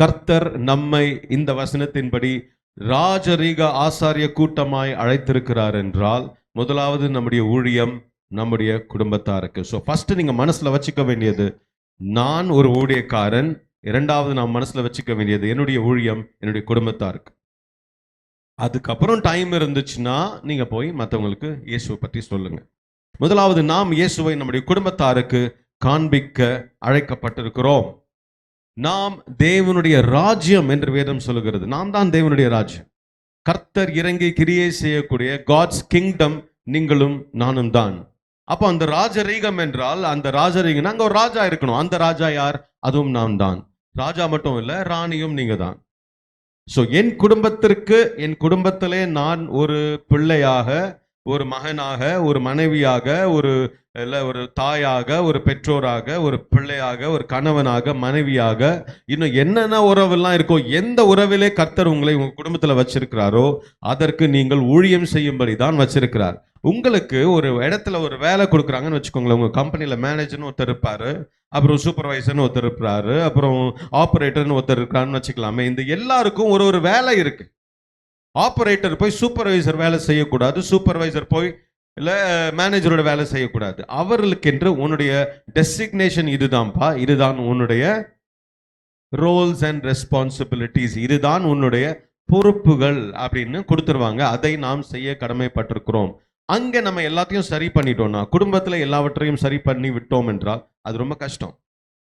கர்த்தர் நம்மை இந்த வசனத்தின்படி ராஜரீக ஆசாரிய கூட்டமாய் அழைத்திருக்கிறார் என்றால் முதலாவது நம்முடைய ஊழியம் நம்முடைய குடும்பத்தாருக்கு. ஸோ ஃபர்ஸ்ட் நீங்க மனசுல வச்சுக்க வேண்டியது நான் ஒரு ஊழியக்காரன் இரண்டாவது நான் மனசுல வச்சுக்க வேண்டியது என்னுடைய ஊழியம் என்னுடைய குடும்பத்தாருக்கு. அதுக்கப்புறம் டைம் இருந்துச்சுன்னா நீங்க போய் மற்றவங்களுக்கு இயேசுவை பற்றி சொல்லுங்க. முதலாவது நாம் இயேசுவை நம்முடைய குடும்பத்தாருக்கு காண்பிக்க அழைக்கப்பட்டிருக்கிறோம். நாம் தேவனுடைய ராஜ்யம் என்று வேதம் சொல்லுகிறது. நாம் தான் தேவனுடைய ராஜ்யம். கர்த்தர் இறங்கி கிரியை செய்யக்கூடிய காட்ஸ் கிங்டம் நீங்களும் நானும் தான். அப்போ அந்த ராஜரீகம் என்றால் அந்த ராஜரீகம் அங்க ஒரு ராஜா இருக்கணும். அந்த ராஜா யார்? அதுவும் நான் தான். ராஜா மட்டும் இல்ல ராணியும் நீங்க தான். ஸோ என் குடும்பத்திற்கு என் குடும்பத்திலே நான் ஒரு பிள்ளையாக ஒரு மகனாக ஒரு மனைவியாக ஒரு இல்லை ஒரு தாயாக ஒரு பெற்றோராக ஒரு பிள்ளையாக ஒரு கணவனாக மனைவியாக இன்னும் என்னென்ன உறவெல்லாம் இருக்கோ எந்த உறவிலே கர்த்தர் உங்களை உங்கள் குடும்பத்தில் வச்சிருக்கிறாரோ அதற்கு நீங்கள் ஊழியம் செய்யும்படி தான் வச்சிருக்கிறார். உங்களுக்கு ஒரு இடத்துல ஒரு வேலை கொடுக்குறாங்கன்னு வச்சுக்கோங்களேன். உங்கள் கம்பெனியில் மேனேஜர்னு ஒருத்தர் இருப்பார் அப்புறம் சூப்பர்வைசர்னு ஒருத்தர் இருப்பார் அப்புறம் ஆப்ரேட்டர்னு ஒருத்தர் இருக்கிறான்னு வச்சுக்கலாமே. இந்த எல்லாருக்கும் ஒரு ஒரு வேலை இருக்குது ஆப்ரேட்டர் போய் சூப்பர்வைசர் வேலை செய்யக்கூடாது சூப்பர்வைசர் போய் இல்லை மேனேஜரோட வேலை செய்யக்கூடாது. அவர்களுக்கென்று உன்னுடைய டெசிக்னேஷன் இதுதான்ப்பா இதுதான் உன்னுடைய ரோல்ஸ் அண்ட் ரெஸ்பான்சிபிலிட்டிஸ் இதுதான் உன்னுடைய பொறுப்புகள் அப்படின்னு கொடுத்துருவாங்க. அதை நாம் செய்ய கடமைப்பட்டிருக்கிறோம். அங்கே நம்ம எல்லாத்தையும் சரி பண்ணிட்டோம்னா குடும்பத்தில் எல்லாவற்றையும் சரி பண்ணி விட்டோம் என்றால் அது ரொம்ப கஷ்டம்.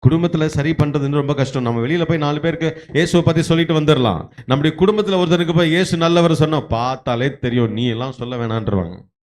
குடும்பத்தில் சரி பண்ணுறதுன்னு ரொம்ப கஷ்டம். நம்ம வெளியில் போய் நாலு பேருக்கு இயேசுவை பற்றி சொல்லிட்டு வந்துடலாம் நம்முடைய குடும்பத்தில் ஒருத்தருக்கு போய் இயேசு நல்லவர் சொன்னால் பார்த்தாலே தெரியும் நீ எல்லாம் சொல்ல வேணான்றவாங்க.